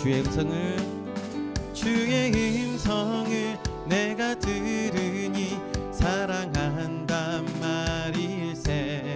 주의 음성을 주의 음성을 내가 들으니 사랑한단 말일세.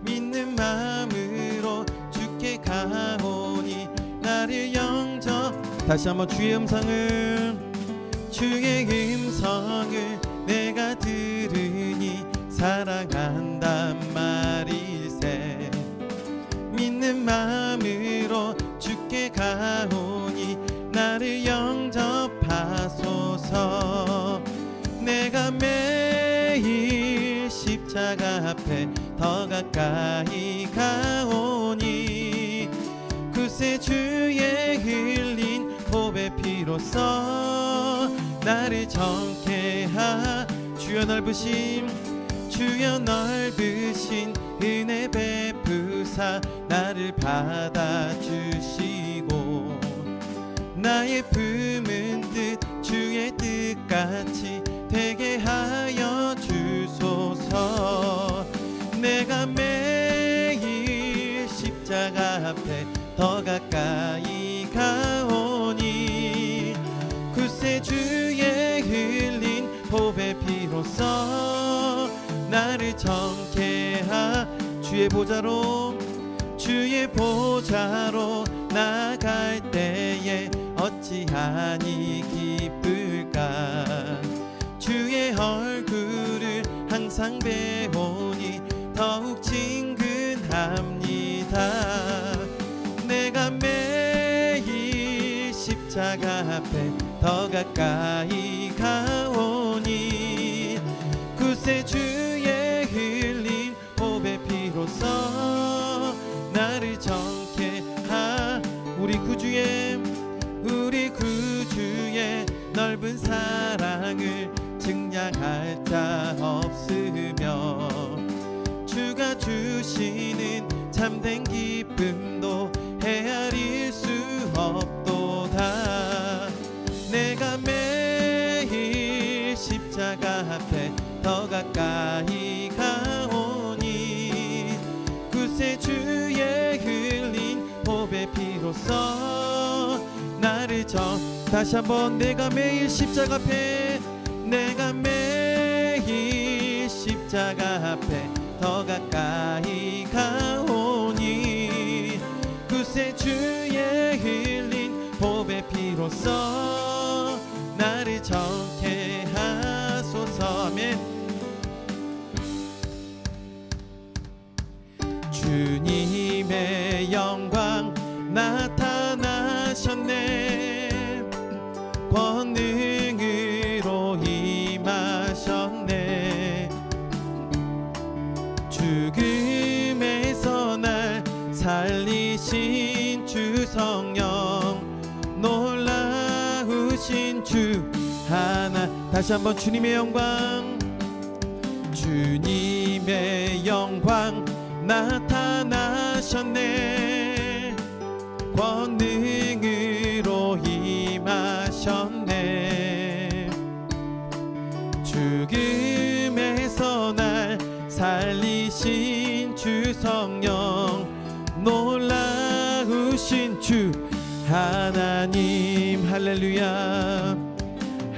믿는 마음으로 주께 가오니 나를 영접. 다시 한번 주의 음성을 주의 음성을 내가 들으니 사랑 영접하소서. 내가 매일 십자가 앞에 더 가까이 가오니 구세 주의 흘린 보배 피로써 나를 정케 하. 주여 넓으심 주여 넓으신 은혜 베푸사 나를 받아주시고 나의 뜻 같이 되게 하여 주소서. 내가 매일 십자가 앞에 더 가까이 가오니 구세 주의 흘린 보배 피로써 나를 정케 하 주의 보좌로 주의 보좌로 나갈 때에 어찌하니 주의 얼굴을 항상 배우니 더욱 친근합니다. 내가 매일 십자가 앞에 더 가까이 가오니 구세 주의 흘린 보배 피로써 나를 정케 하 우리 구주의 우리 구주의 넓은 사랑을 자 없으며 주가 주시는 참된 기쁨도 헤아릴 수 없도다. 내가 매일 십자가 앞에 더 가까이 가오니 구세 주의 흘린 보배 피로써 나를 정 다시 한번 내가 매일 십자가 앞에 내가 십자가 앞에 더 가까이 가오니 구세 주의 흘린 보배 피로써 다시 한번 주님의 영광. 주님의 영광 나타나셨네. 권능으로 임하셨네. 죽음에서 날 살리신 주 성령 놀라우신 주 하나님. 할렐루야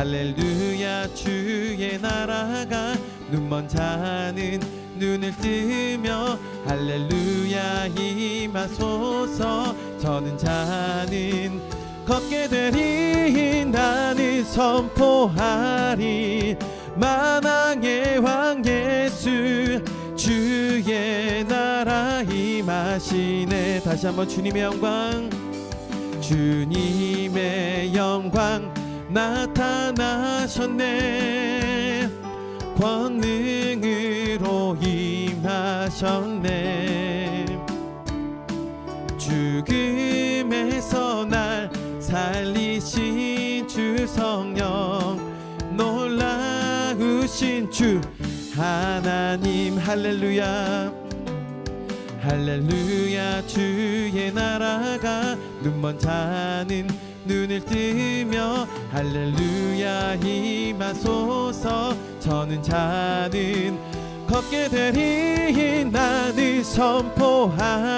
할렐루야 주의 나라가 눈먼 자는 눈을 뜨며 할렐루야 임하소서. 저는 자는 걷게 되리 나는 선포하리. 만왕의 왕 예수 주의 나라 임하시네. 다시 한번 주님의 영광 주님의 영광 나타나셨네. 권능으로 임하셨네. 죽음에서 날 살리신 주 성령 놀라우신 주 하나님 할렐루야. 할렐루야 주의 나라가 눈먼 자는 눈을 뜨며 할렐루야 임하소서. 저는 자는 걷게 되리 나는 선포하리.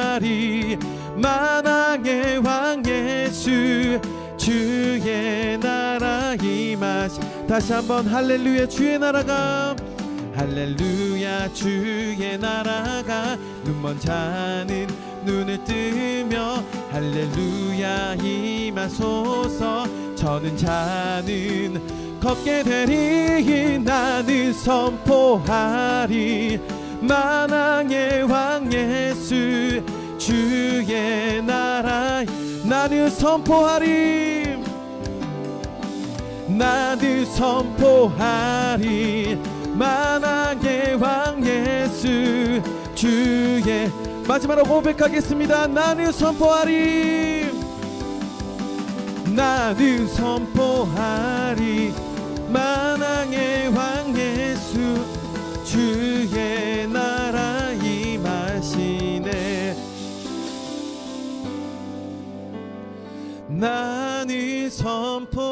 만왕의 왕 예수 주의 나라 임하시. 다시 한번 할렐루야 주의 나라가. 할렐루야 주의 나라가. 눈먼 자는 눈을 뜨며 할렐루야 임하소서. 저는 자는 걷게 되리 나는 선포하리. 만왕의 왕 예수 주의 나라 나는 선포하리. 나는 선포하리. 만왕의 왕 예수 주의 마지막으로 고백하겠습니다. 나는 선포하리. 나는 선포하리. 만왕의 왕 예수 주의 나라 임하시네 나는 선포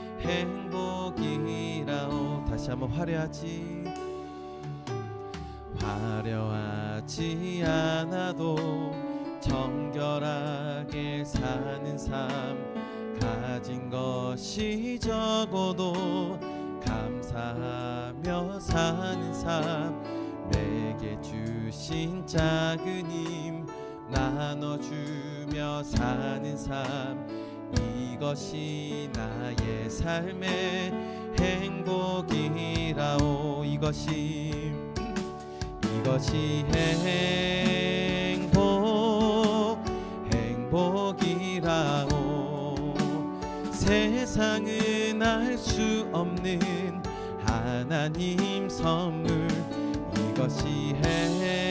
행복이라오. 다시 한번 화려하지. 화려하지 않아도 정결하게 사는 삶 가진 것이 적어도 감사하며 사는 삶. 내게 주신 작은 힘 나눠주며 사는 삶 이것이 나의 삶의 행복이라오. 이것이 이것이 행복 행복이라오. 세상은 알 수 없는 하나님 선물. 이것이 행복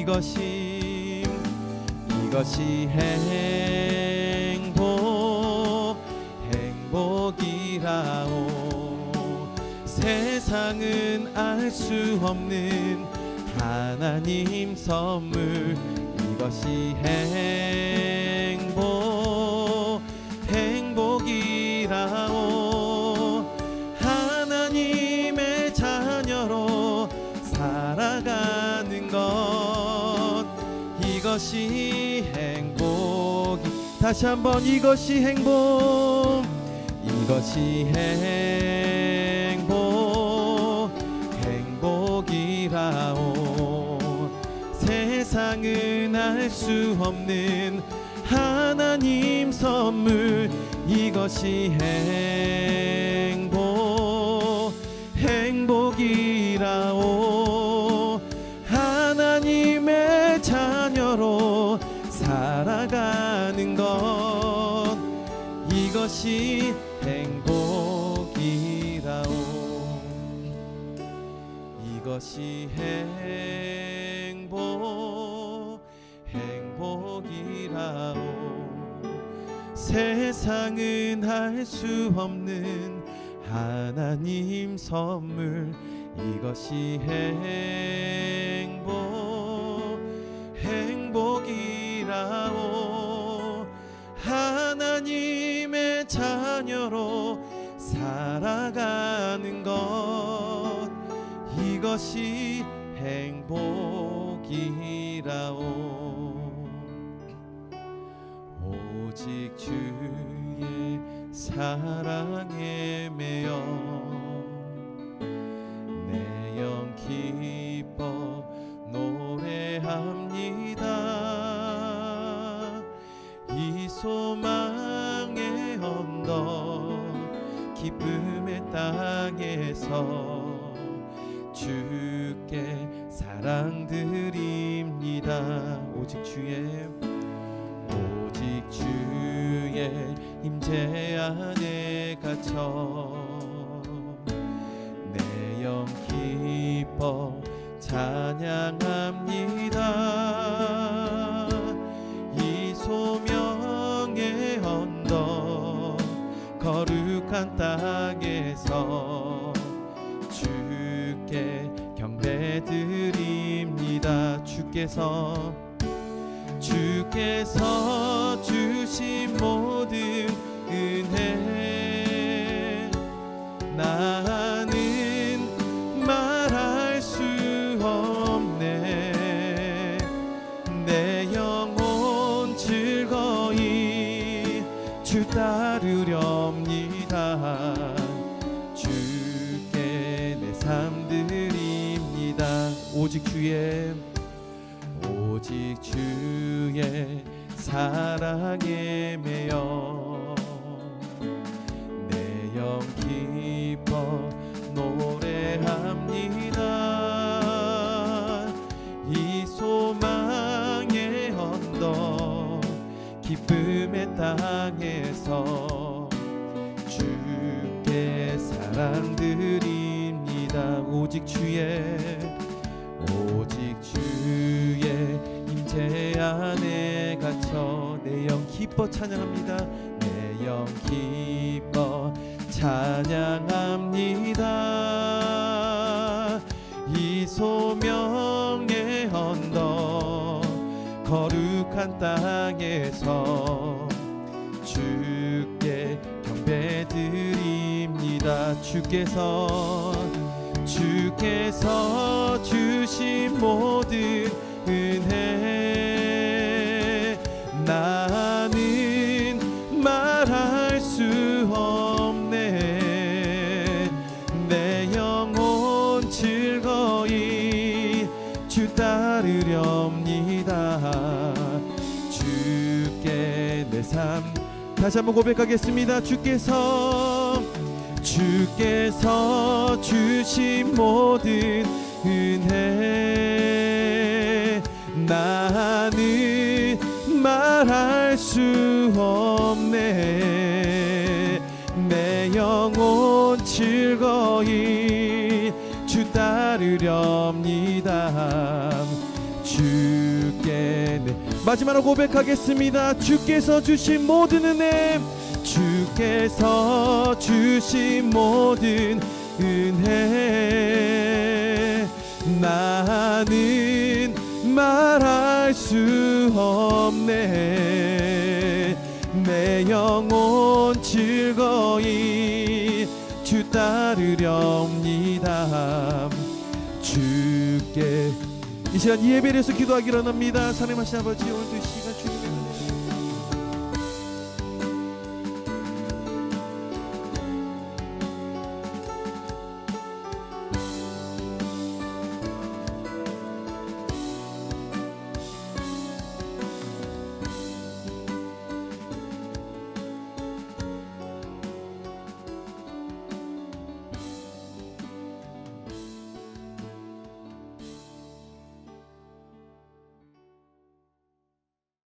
이것이 이것이 행복 행복이라오. 세상은 알 수 없는 하나님 선물. 이것이 행복 행복이라오 이것이 행복이. 다시 한번 이것이 행복 이것이 행복 행복이라오. 세상은 알 수 없는 하나님 선물 이것이 행복 행복이라오 것이 행복이라오. 이것이 행복 행복이라오. 세상은 알 수 없는 하나님 선물. 이것이 행복 행복이라 자녀로 살아가는 것. 이것이 행복이라오. 오직 주의 사랑에 임재 안에 갇혀 내 영 기뻐 찬양합니다. 이 소명의 언덕 거룩한 땅에서 주께 경배 드립니다. 주께서 주께서 주의 오직 주의 사랑에 매여 내영 기뻐 노래합니다. 이 소망의 언덕 기쁨의 땅에서 주께 사랑 드립니다. 오직 주의 안에 갇혀 내 영 기뻐 찬양합니다. 내 영 기뻐 찬양합니다. 이 소명의 언덕 거룩한 땅에서 주께 경배 드립니다. 주께서 주께서 주신 모든 다시 한번 고백하겠습니다. 주께서 주께서 주신 모든 은혜 나는 말할 수 없네. 내 영혼 즐거이 주 따르렵니다 마지막으로 고백하겠습니다. 주께서 주신 모든 은혜 주께서 주신 모든 은혜. 나는 말할 수 없네. 내 영혼 즐거이 주 따르렵니다. 주께 이 시간 이 예배에서 기도하기로 합니다. 하나님 하신 아버지 오늘도 이